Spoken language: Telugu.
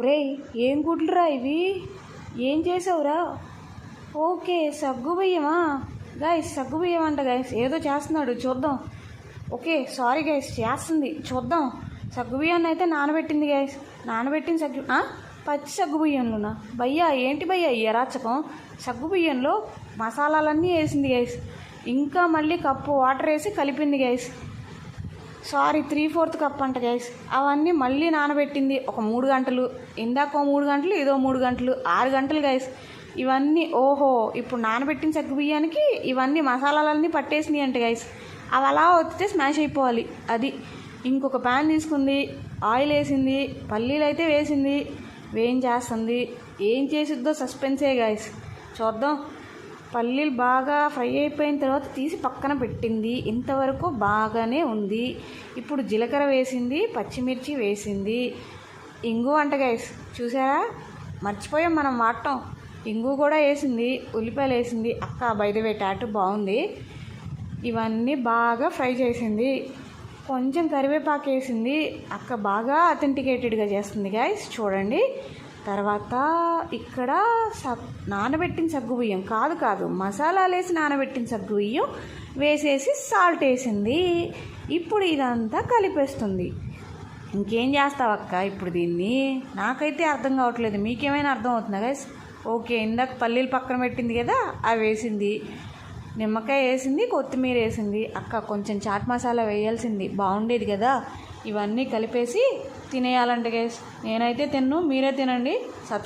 రేయ్ ఏం గుడ్లురా ఇవి? ఏం చేసావురా? ఓకే సగ్గు బియ్యమా? గాయస్ సగ్గు బియ్యం అంట గాయస్ ఏదో చేస్తున్నాడు చూద్దాం. ఓకే సారీ గాయస్ చేస్తుంది చూద్దాం. సగ్గు బియ్యాన్ని అయితే నానబెట్టింది గాయస్. నానబెట్టిన సగ్గు పచ్చి సగ్గు బియ్యంలోనా? భయ్యా ఏంటి భయ్యా ఈ అరాచకం? సగ్గు బియ్యంలో మసాలాలన్నీ వేసింది గాయస్. ఇంకా మళ్ళీ కప్పు వాటర్ వేసి కలిపింది guys. Sorry three fourth cup అంట గైస్ అవన్నీ మళ్ళీ నానబెట్టింది ఒక మూడు గంటలు. ఇందాక మూడు గంటలు ఇదో మూడు గంటలు ఆరు గంటలు గైస్ ఇవన్నీ ఓహో ఇప్పుడు నానబెట్టిన సగ్గు బియ్యానికి ఇవన్నీ మసాలాలన్నీ పట్టేసినాయి అంట గైస్ అవి అలా వస్తే స్మాష్ అయిపోవాలి. అది ఇంకొక ప్యాన్ తీసుకుంది ఆయిల్ వేసింది పల్లీలు అయితే వేసింది వేయించేస్తుంది. ఏం చేసిద్దో సస్పెన్సే గైస్ చూద్దాం. పల్లీలు బాగా ఫ్రై అయిపోయిన తర్వాత తీసి పక్కన పెట్టింది. ఇంతవరకు బాగానే ఉంది. ఇప్పుడు జీలకర్ర వేసింది పచ్చిమిర్చి వేసింది. ఇంగు అంట గైస్ చూసారా? మర్చిపోయాం మనం వాడటం. ఇంగు కూడా వేసింది ఉల్లిపాయలు వేసింది. అక్క బయటవే టాటు బాగుంది. ఇవన్నీ బాగా ఫ్రై చేసింది. కొంచెం కరివేపాకు వేసింది. అక్క బాగా అథెంటికేటెడ్గా చేస్తుంది గాయస్ చూడండి. తర్వాత ఇక్కడ సగ్ నానబెట్టిన సగ్గు బియ్యం. కాదు కాదు. మసాలాలు వేసి నానబెట్టిన సగ్గు బియ్యం వేసేసి సాల్ట్ వేసింది. ఇప్పుడు ఇదంతా కలిపేస్తుంది. ఇంకేం చేస్తావు అక్క ఇప్పుడు దీన్ని? నాకైతే అర్థం కావట్లేదు. మీకేమైనా అర్థం అవుతుందా గైస్ ఓకే ఇందాక పల్లీలు పక్కన పెట్టింది కదా అవి వేసింది. నిమ్మకాయ వేసింది కొత్తిమీర వేసింది. అక్క కొంచెం చాట్ మసాలా వేయాల్సింది. బాగుండేది కదా. ఇవన్నీ కలిపేసి తినేయాలండి గైస్ నేనైతే తిన్ను మీరే తినండి. సబ్స్క్రైబ్